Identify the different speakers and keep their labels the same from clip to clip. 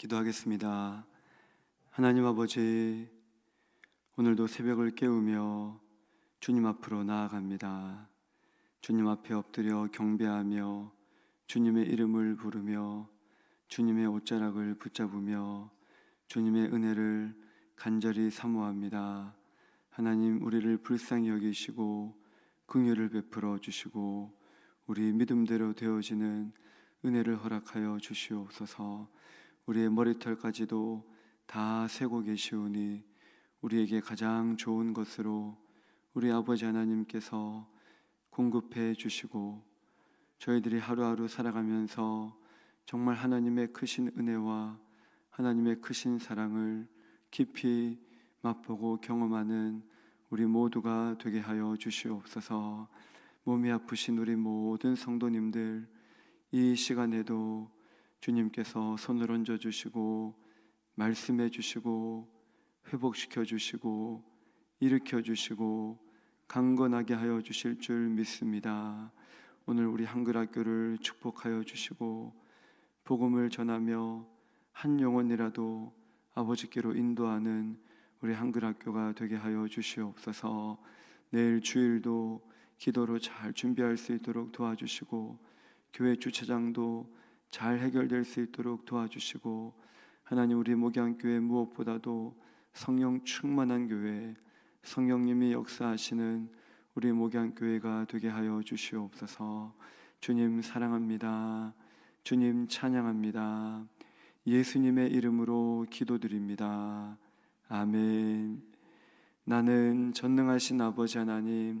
Speaker 1: 기도하겠습니다. 하나님 아버지, 오늘도 새벽을 깨우며 주님 앞으로 나아갑니다. 주님 앞에 엎드려 경배하며 주님의 이름을 부르며 주님의 옷자락을 붙잡으며 주님의 은혜를 간절히 사모합니다. 하나님 우리를 불쌍히 여기시고 긍휼을 베풀어 주시고 우리 믿음대로 되어지는 은혜를 허락하여 주시옵소서. 우리의 머리털까지도 다 세고 계시오니 우리에게 가장 좋은 것으로 우리 아버지 하나님께서 공급해 주시고 저희들이 하루하루 살아가면서 정말 하나님의 크신 은혜와 하나님의 크신 사랑을 깊이 맛보고 경험하는 우리 모두가 되게 하여 주시옵소서. 몸이 아프신 우리 모든 성도님들 이 시간에도 주님께서 손을 얹어 주시고 말씀해 주시고 회복시켜 주시고 일으켜 주시고 강건하게 하여 주실 줄 믿습니다. 오늘 우리 한글 학교를 축복하여 주시고 복음을 전하며 한 영혼이라도 아버지께로 인도하는 우리 한글 학교가 되게 하여 주시옵소서. 내일 주일도 기도로 잘 준비할 수 있도록 도와주시고 교회 주차장도 잘 해결될 수 있도록 도와주시고 하나님 우리 목양교회 무엇보다도 성령 충만한 교회 성령님이 역사하시는 우리 목양교회가 되게 하여 주시옵소서. 주님 사랑합니다. 주님 찬양합니다. 예수님의 이름으로 기도드립니다. 아멘. 나는 전능하신 아버지 하나님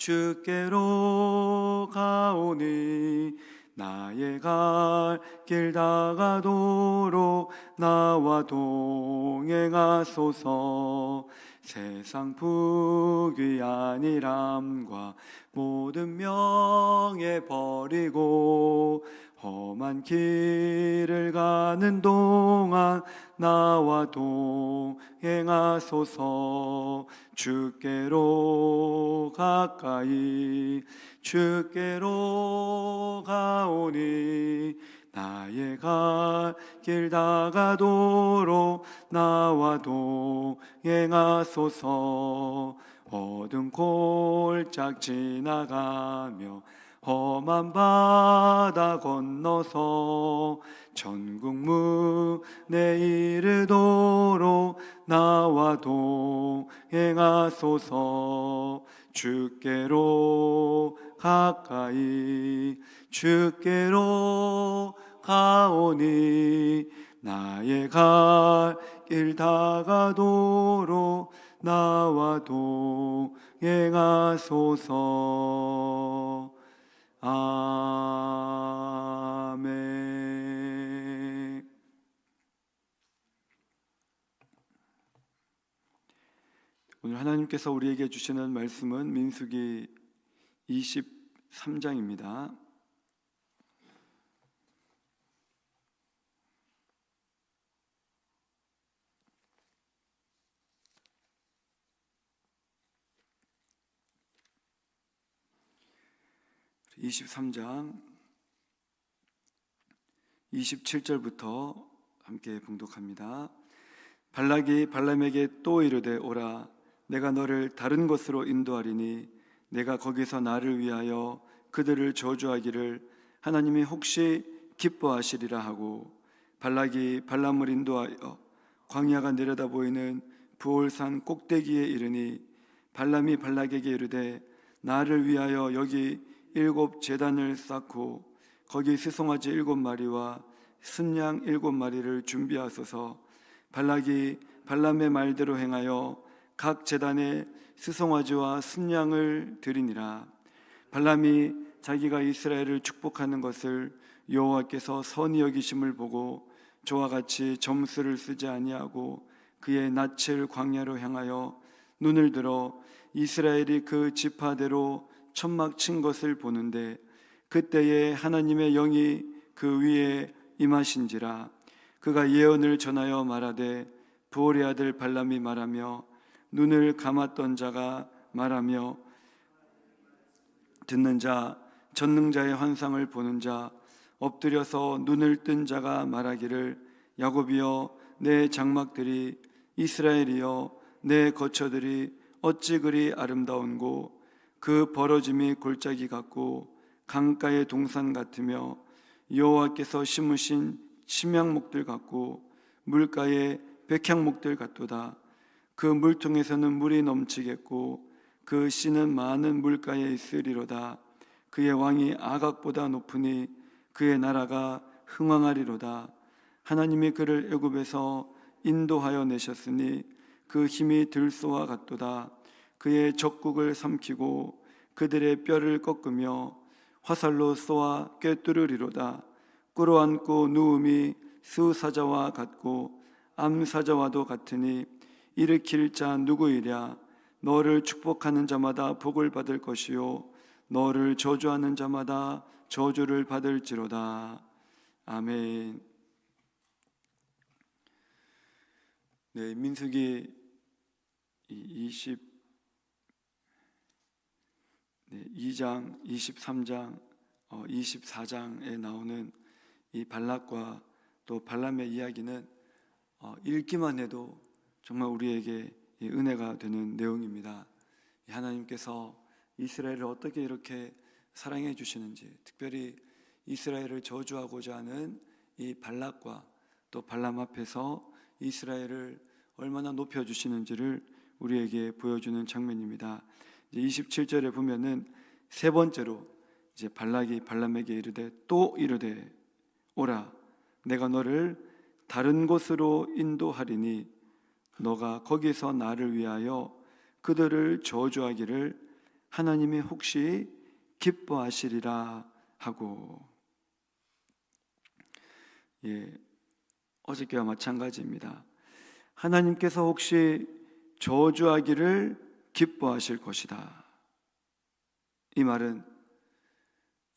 Speaker 1: 주께로 가오니 나의 갈 길 다가도록 나와 동행하소서. 세상 부귀 아니람과 모든 명예 버리고 험한 길을 가는 동안 나와 동행하소서. 주께로 가까이 주께로 가오니 나의 갈 길 다가도록 나와 동행하소서. 어두운 골짝 지나가며 험한 바다 건너서 전국 문에 이르도록 나와 동행하소서. 주께로 가까이 주께로 가오니 나의 갈 길 다가도록 나와 동행하소서 아멘. 오늘 하나님께서 우리에게 주시는 말씀은 민수기 23장입니다. 23장 27절부터 함께 봉독합니다. 발락이 발람에게 또 이르되 오라 내가 너를 다른 곳으로 인도하리니 내가 거기서 나를 위하여 그들을 저주하기를 하나님이 혹시 기뻐하시리라 하고 발락이 발람을 인도하여 광야가 내려다 보이는 부올산 꼭대기에 이르니 발람이 발락에게 이르되 나를 위하여 여기 일곱 제단을 쌓고 거기 스송아지 일곱 마리와 순양 일곱 마리를 준비하소서. 발락이 발람의 말대로 행하여 각 제단에 스송아지와 순양을 드리니라. 발람이 자기가 이스라엘을 축복하는 것을 여호와께서 선히 여기심을 보고 저와 같이 점수를 쓰지 아니하고 그의 낯을 광야로 향하여 눈을 들어 이스라엘이 그 지파대로 천막 친 것을 보는데 그때에 하나님의 영이 그 위에 임하신지라 그가 예언을 전하여 말하되 부올의 아들 발람이 말하며 눈을 감았던 자가 말하며 듣는 자 전능자의 환상을 보는 자 엎드려서 눈을 뜬 자가 말하기를 야곱이여 내 장막들이 이스라엘이여 내 거처들이 어찌 그리 아름다운고 그 벌어짐이 골짜기 같고 강가의 동산 같으며 여호와께서 심으신 침향목들 같고 물가의 백향목들 같도다. 그 물통에서는 물이 넘치겠고 그 씨는 많은 물가에 있으리로다. 그의 왕이 아각보다 높으니 그의 나라가 흥왕하리로다. 하나님이 그를 애굽에서 인도하여 내셨으니 그 힘이 들소와 같도다 그의 적국을 삼키고 그들의 뼈를 꺾으며 화살로 쏘아 꿰뚫으리로다. 꿇어앉고 누움이 수사자와 같고 암사자와도 같으니 일으킬 자 누구이랴? 너를 축복하는 자마다 복을 받을 것이요. 너를 저주하는 자마다 저주를 받을지로다. 아멘. 네, 민수기 20 네, 2장, 23장, 어, 24장에 나오는 이 발락과 또 발람의 이야기는 어, 읽기만 해도 정말 우리에게 이 은혜가 되는 내용입니다. 하나님께서 이스라엘을 어떻게 이렇게 사랑해 주시는지, 특별히 이스라엘을 저주하고자 하는 이 발락과 또 발람 앞에서 이스라엘을 얼마나 높여 주시는지를 우리에게 보여주는 장면입니다. 이제 27절에 보면은 세 번째로 이제 발락이 발람에게 이르되 또 이르되 오라 내가 너를 다른 곳으로 인도하리니 너가 거기서 나를 위하여 그들을 저주하기를 하나님이 혹시 기뻐하시리라 하고 예 어저께와 마찬가지입니다. 하나님께서 혹시 저주하기를 기뻐하실 것이다. 이 말은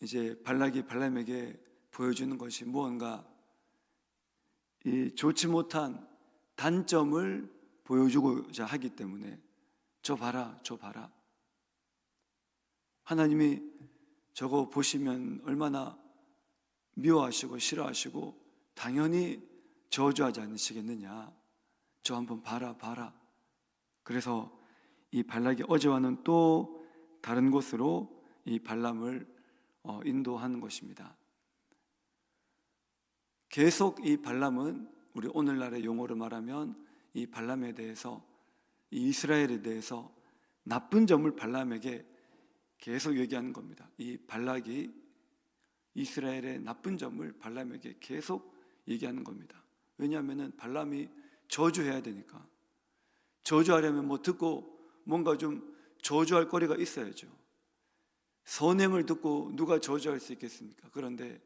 Speaker 1: 이제 발락이 발람에게 보여주는 것이 무언가 이 좋지 못한 단점을 보여주고자 하기 때문에 저 봐라, 저 봐라. 하나님이 저거 보시면 얼마나 미워하시고 싫어하시고 당연히 저주하지 않으시겠느냐. 저 한번 봐라, 봐라. 그래서 이 발락이 어제와는 또 다른 곳으로 이 발람을 어, 인도하는 것입니다. 계속 이 발람은 우리 오늘날의 용어로 말하면 이 발람에 대해서 이 이스라엘에 대해서 나쁜 점을 발람에게 계속 얘기하는 겁니다. 이 발락이 이스라엘의 나쁜 점을 발람에게 계속 얘기하는 겁니다. 왜냐하면 발람이 저주해야 되니까 저주하려면 뭐 듣고 뭔가 좀 저주할 거리가 있어야죠. 선행을 듣고 누가 저주할 수 있겠습니까? 그런데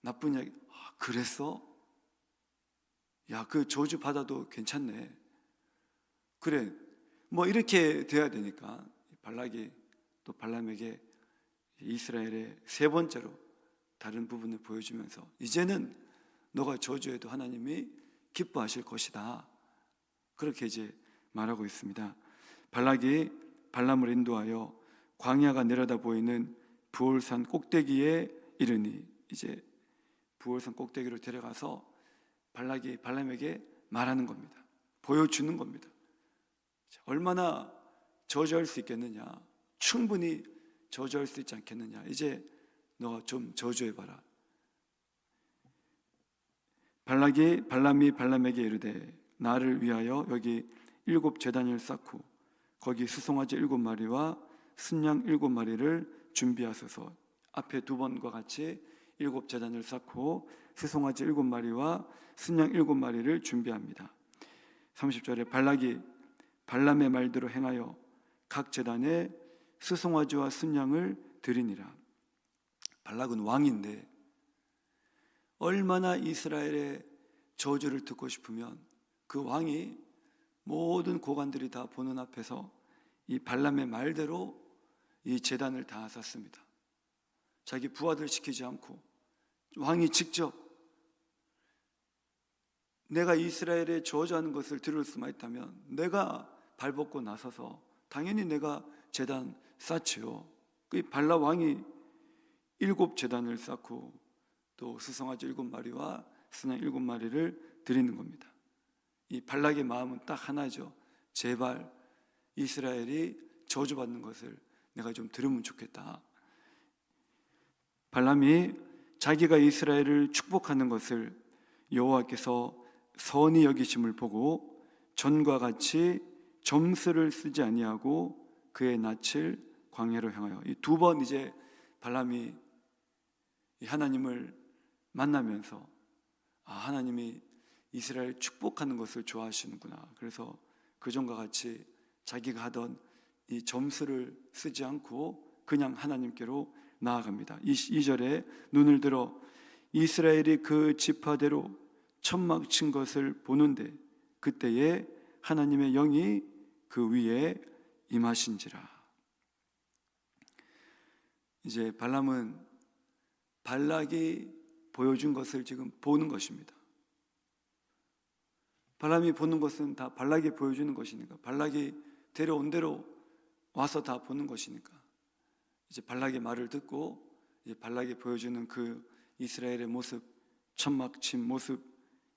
Speaker 1: 나쁜 이야기, 아, 그랬어? 야, 그 저주 받아도 괜찮네. 그래, 뭐 이렇게 돼야 되니까 발락이 또 발람에게 이스라엘의 세 번째로 다른 부분을 보여주면서 이제는 너가 저주해도 하나님이 기뻐하실 것이다. 그렇게 이제 말하고 있습니다. 발락이 발람을 인도하여 광야가 내려다 보이는 부월산 꼭대기에 이르니 이제 부월산 꼭대기로 데려가서 발락이 발람에게 말하는 겁니다. 보여주는 겁니다. 자, 얼마나 저주할 수 있겠느냐? 충분히 저주할 수 있지 않겠느냐? 이제 너좀 저주해 봐라. 발락이 발람이 발람에게 이르되 나를 위하여 여기 일곱 제단을 쌓고 거기 수송아지 일곱 마리와 순양 일곱 마리를 준비하소서. 앞에 두 번과 같이 일곱 제단을 쌓고 수송아지 일곱 마리와 순양 일곱 마리를 준비합니다. 30절에 발락이 발람의 말대로 행하여 각 제단에 수송아지와 순양을 드리니라. 발락은 왕인데 얼마나 이스라엘의 저주를 듣고 싶으면 그 왕이 모든 고관들이 다 보는 앞에서 이 발람의 말대로 이 재단을 다 쌌습니다. 자기 부하들 시키지 않고 왕이 직접 내가 이스라엘에 저주하는 것을 들을 수만 있다면 내가 발벗고 나서서 당연히 내가 재단 쌓지요. 그 발라 왕이 일곱 재단을 쌓고 또 수성아지 일곱 마리와 순양 일곱 마리를 드리는 겁니다. 이 발락의 마음은 딱 하나죠. 제발 이스라엘이 저주받는 것을 내가 좀 들으면 좋겠다. 발람이 자기가 이스라엘을 축복하는 것을 여호와께서 선히 여기심을 보고 전과 같이 점수를 쓰지 아니하고 그의 낯을 광야로 향하여 이 두 번 이제 발람이 이 하나님을 만나면서 아 하나님이 이스라엘 축복하는 것을 좋아하시는구나. 그래서 그전과 같이 자기가 하던 이 점수를 쓰지 않고 그냥 하나님께로 나아갑니다. 22절에 눈을 들어 이스라엘이 그 지파대로 천막 친 것을 보는데 그때에 하나님의 영이 그 위에 임하신지라. 이제 발람은 발락이 보여준 것을 지금 보는 것입니다. 발람이 보는 것은 다 발락이 보여주는 것이니까 발락이 데려온 대로 와서 다 보는 것이니까 이제 발락의 말을 듣고 이제 발락이 보여주는 그 이스라엘의 모습 천막 친 모습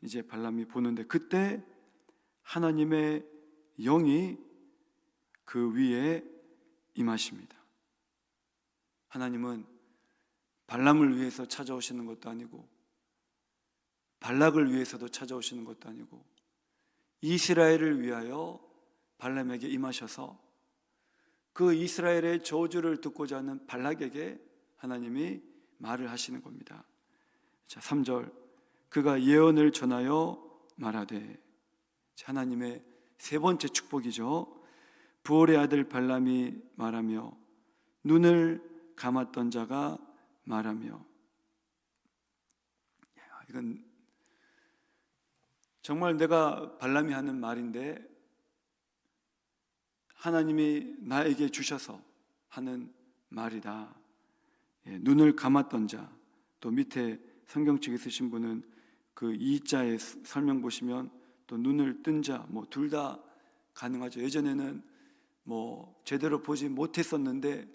Speaker 1: 이제 발람이 보는데 그때 하나님의 영이 그 위에 임하십니다. 하나님은 발람을 위해서 찾아오시는 것도 아니고 발락을 위해서도 찾아오시는 것도 아니고 이스라엘을 위하여 발람에게 임하셔서 그 이스라엘의 저주를 듣고자 하는 발락에게 하나님이 말을 하시는 겁니다. 자, 3절. 그가 예언을 전하여 말하되 하나님의 세 번째 축복이죠. 부올의 아들 발람이 말하며 눈을 감았던 자가 말하며 이건 정말 내가 발람이 하는 말인데 하나님이 나에게 주셔서 하는 말이다. 예, 눈을 감았던 자, 또 밑에 성경책에 쓰신 분은 그 이자의 설명 보시면 또 눈을 뜬 자, 뭐 둘 다 가능하죠. 예전에는 뭐 제대로 보지 못했었는데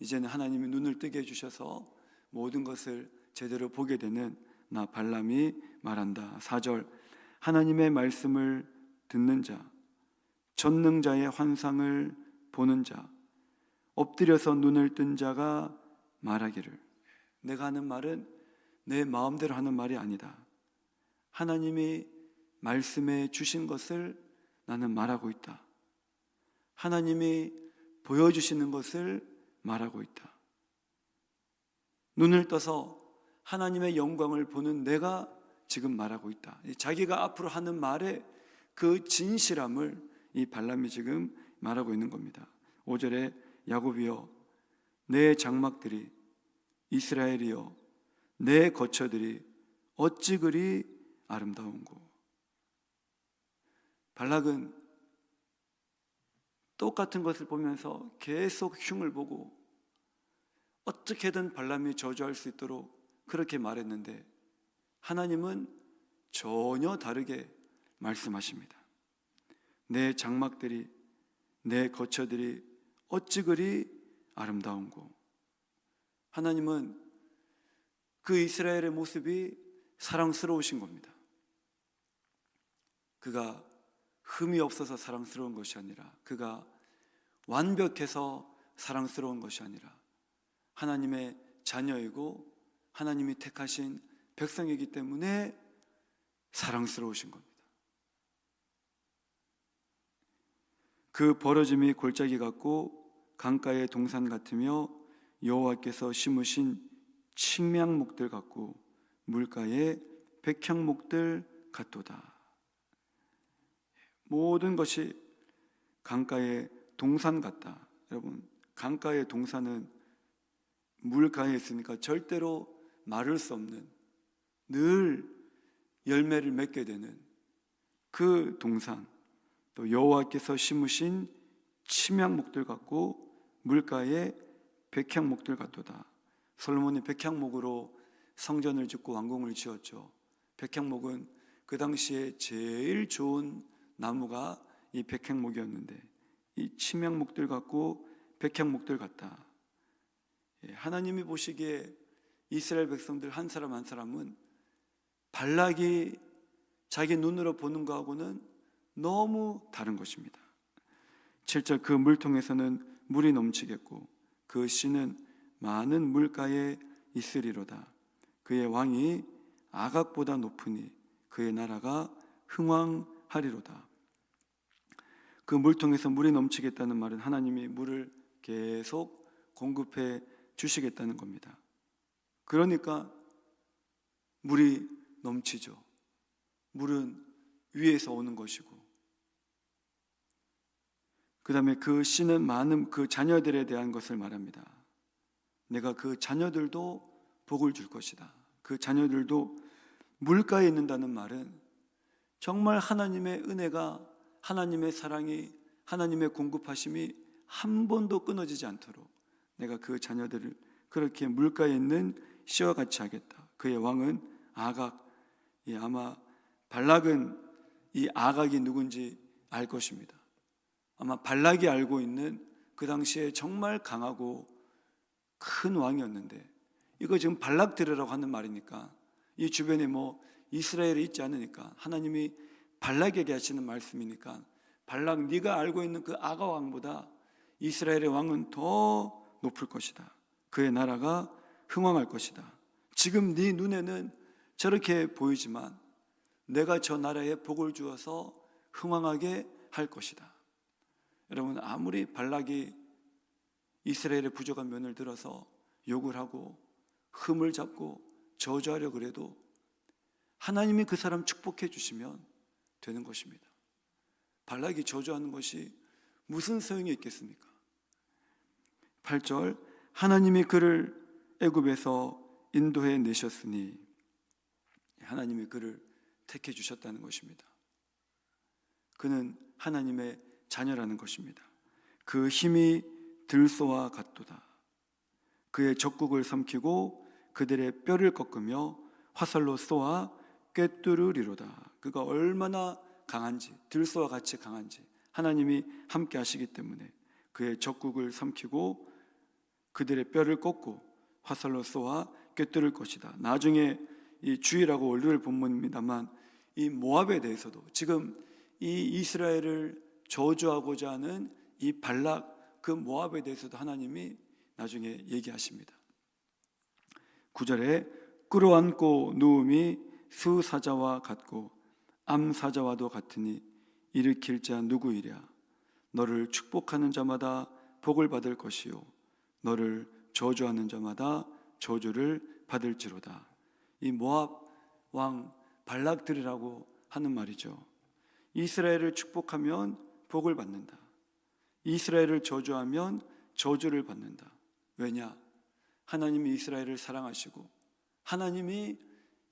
Speaker 1: 이제는 하나님이 눈을 뜨게 해주셔서 모든 것을 제대로 보게 되는 나 발람이 말한다. 4절 하나님의 말씀을 듣는 자, 전능자의 환상을 보는 자, 엎드려서 눈을 뜬 자가 말하기를 내가 하는 말은 내 마음대로 하는 말이 아니다. 하나님이 말씀해 주신 것을 나는 말하고 있다. 하나님이 보여주시는 것을 말하고 있다. 눈을 떠서 하나님의 영광을 보는 내가 지금 말하고 있다. 자기가 앞으로 하는 말의 그 진실함을 이 발람이 지금 말하고 있는 겁니다. 5절에 야곱이여 내 장막들이 이스라엘이여 내 거처들이 어찌 그리 아름다운고 발락은 똑같은 것을 보면서 계속 흉을 보고 어떻게든 발람이 저주할 수 있도록 그렇게 말했는데 하나님은 전혀 다르게 말씀하십니다. 내 장막들이 내 거처들이 어찌 그리 아름다운고 하나님은 그 이스라엘의 모습이 사랑스러우신 겁니다. 그가 흠이 없어서 사랑스러운 것이 아니라 그가 완벽해서 사랑스러운 것이 아니라 하나님의 자녀이고 하나님이 택하신 백성이기 때문에 사랑스러우신 겁니다. 그 벌어짐이 골짜기 같고 강가의 동산 같으며 여호와께서 심으신 칭명목들 같고 물가의 백향목들 같도다. 모든 것이 강가의 동산 같다. 여러분, 강가의 동산은 물가에 있으니까 절대로 마를 수 없는 늘 열매를 맺게 되는 그 동산 또 여호와께서 심으신 침향목들 같고 물가에 백향목들 같도다. 솔로몬이 백향목으로 성전을 짓고 왕궁을 지었죠. 백향목은 그 당시에 제일 좋은 나무가 이 백향목이었는데 이 침향목들 같고 백향목들 같다. 예, 하나님이 보시기에 이스라엘 백성들 한 사람 한 사람은 발락이 자기 눈으로 보는 거하고는 너무 다른 것입니다. 7절 그 물통에서는 물이 넘치겠고 그 씨는 많은 물가에 있으리로다. 그의 왕이 아각보다 높으니 그의 나라가 흥왕하리로다. 그 물통에서 물이 넘치겠다는 말은 하나님이 물을 계속 공급해 주시겠다는 겁니다. 그러니까 물이 넘치죠. 물은 위에서 오는 것이고 그 다음에 그 씨는 많은 그 자녀들에 대한 것을 말합니다. 내가 그 자녀들도 복을 줄 것이다. 그 자녀들도 물가에 있는다는 말은 정말 하나님의 은혜가 하나님의 사랑이 하나님의 공급하심이 한 번도 끊어지지 않도록 내가 그 자녀들을 그렇게 물가에 있는 씨와 같이 하겠다. 그의 왕은 아각. 이 아마 발락은 이 아각이 누군지 알 것입니다. 아마 발락이 알고 있는 그 당시에 정말 강하고 큰 왕이었는데 이거 지금 발락 들으라고 하는 말이니까 이 주변에 뭐 이스라엘이 있지 않으니까 하나님이 발락에게 하시는 말씀이니까 발락 네가 알고 있는 그 아가 왕보다 이스라엘의 왕은 더 높을 것이다. 그의 나라가 흥왕할 것이다. 지금 네 눈에는 저렇게 보이지만 내가 저 나라에 복을 주어서 흥왕하게 할 것이다. 여러분 아무리 발락이 이스라엘의 부족한 면을 들어서 욕을 하고 흠을 잡고 저주하려 그래도 하나님이 그 사람 축복해 주시면 되는 것입니다. 발락이 저주하는 것이 무슨 소용이 있겠습니까? 8절 하나님이 그를 애굽에서 인도해 내셨으니 하나님이 그를 택해 주셨다는 것입니다. 그는 하나님의 자녀라는 것입니다. 그 힘이 들소와 같도다. 그의 적국을 삼키고 그들의 뼈를 꺾으며 화살로 쏘아 꿰뚫으리로다. 그가 얼마나 강한지, 들소와 같이 강한지 하나님이 함께 하시기 때문에 그의 적국을 삼키고 그들의 뼈를 꺾고 화살로 쏘아 꿰뚫을 것이다. 나중에 이 주의라고 원류를 본문입니다만 이 모압에 대해서도 지금 이 이스라엘을 저주하고자 하는 이 발락 그 모압에 대해서도 하나님이 나중에 얘기하십니다. 9절에 끌어안고 누움이 수사자와 같고 암사자와도 같으니 일으킬 자 누구이랴 너를 축복하는 자마다 복을 받을 것이요 너를 저주하는 자마다 저주를 받을지로다. 이 모압 왕 발락들이라고 하는 말이죠. 이스라엘을 축복하면 복을 받는다. 이스라엘을 저주하면 저주를 받는다. 왜냐? 하나님이 이스라엘을 사랑하시고 하나님이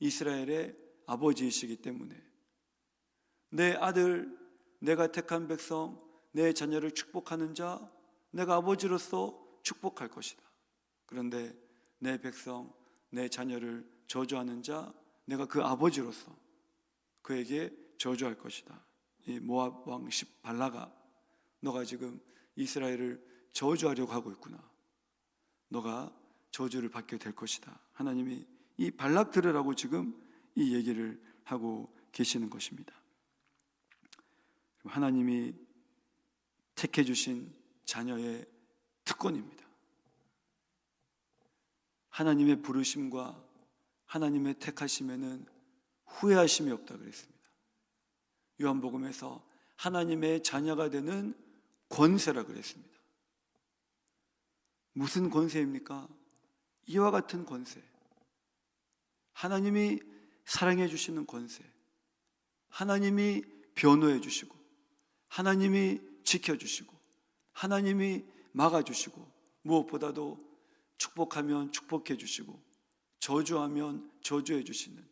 Speaker 1: 이스라엘의 아버지이시기 때문에 내 아들, 내가 택한 백성, 내 자녀를 축복하는 자, 내가 아버지로서 축복할 것이다. 그런데 내 백성, 내 자녀를 저주하는 자, 내가 그 아버지로서 그에게 저주할 것이다. 이 모압 왕 발라가 너가 지금 이스라엘을 저주하려고 하고 있구나. 너가 저주를 받게 될 것이다. 하나님이 이 발락 들으라고 지금 이 얘기를 하고 계시는 것입니다. 하나님이 택해 주신 자녀의 특권입니다. 하나님의 부르심과 하나님의 택하심에는 후회하심이 없다 그랬습니다. 요한복음에서 하나님의 자녀가 되는 권세라 그랬습니다. 무슨 권세입니까? 이와 같은 권세. 하나님이 사랑해 주시는 권세. 하나님이 변호해 주시고 하나님이 지켜 주시고 하나님이 막아 주시고 무엇보다도 축복하면 축복해 주시고 저주하면 저주해 주시는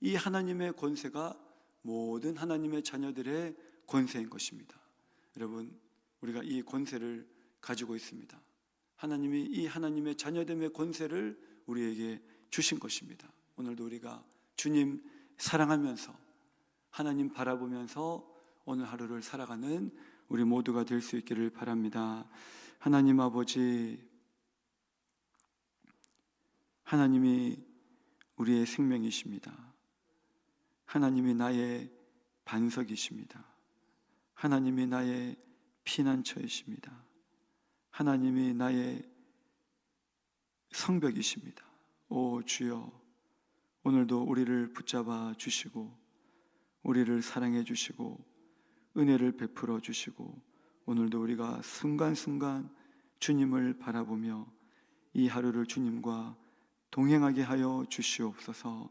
Speaker 1: 이 하나님의 권세가 모든 하나님의 자녀들의 권세인 것입니다. 여러분, 우리가 이 권세를 가지고 있습니다. 하나님이 이 하나님의 자녀됨의 권세를 우리에게 주신 것입니다. 오늘도 우리가 주님 사랑하면서 하나님 바라보면서 오늘 하루를 살아가는 우리 모두가 될 수 있기를 바랍니다. 하나님 아버지, 하나님이 우리의 생명이십니다. 하나님이 나의 반석이십니다. 하나님이 나의 피난처이십니다. 하나님이 나의 성벽이십니다. 오 주여, 오늘도 우리를 붙잡아 주시고, 우리를 사랑해 주시고, 은혜를 베풀어 주시고, 오늘도 우리가 순간순간 주님을 바라보며 이 하루를 주님과 동행하게 하여 주시옵소서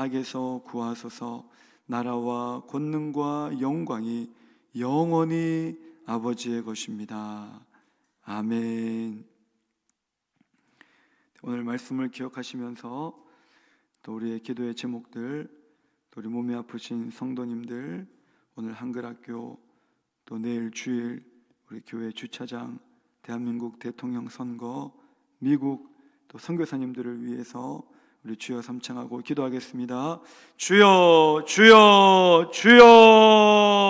Speaker 1: 악에서 구하소서 나라와 권능과 영광이 영원히 아버지의 것입니다. 아멘. 오늘 말씀을 기억하시면서 또 우리의 기도의 제목들, 또 우리 몸이 아프신 성도님들, 오늘 한글학교, 또 내일 주일 우리 교회 주차장, 대한민국 대통령 선거, 미국 또 선교사님들을 위해서 우리 주여 삼창하고 기도하겠습니다. 주여, 주여, 주여.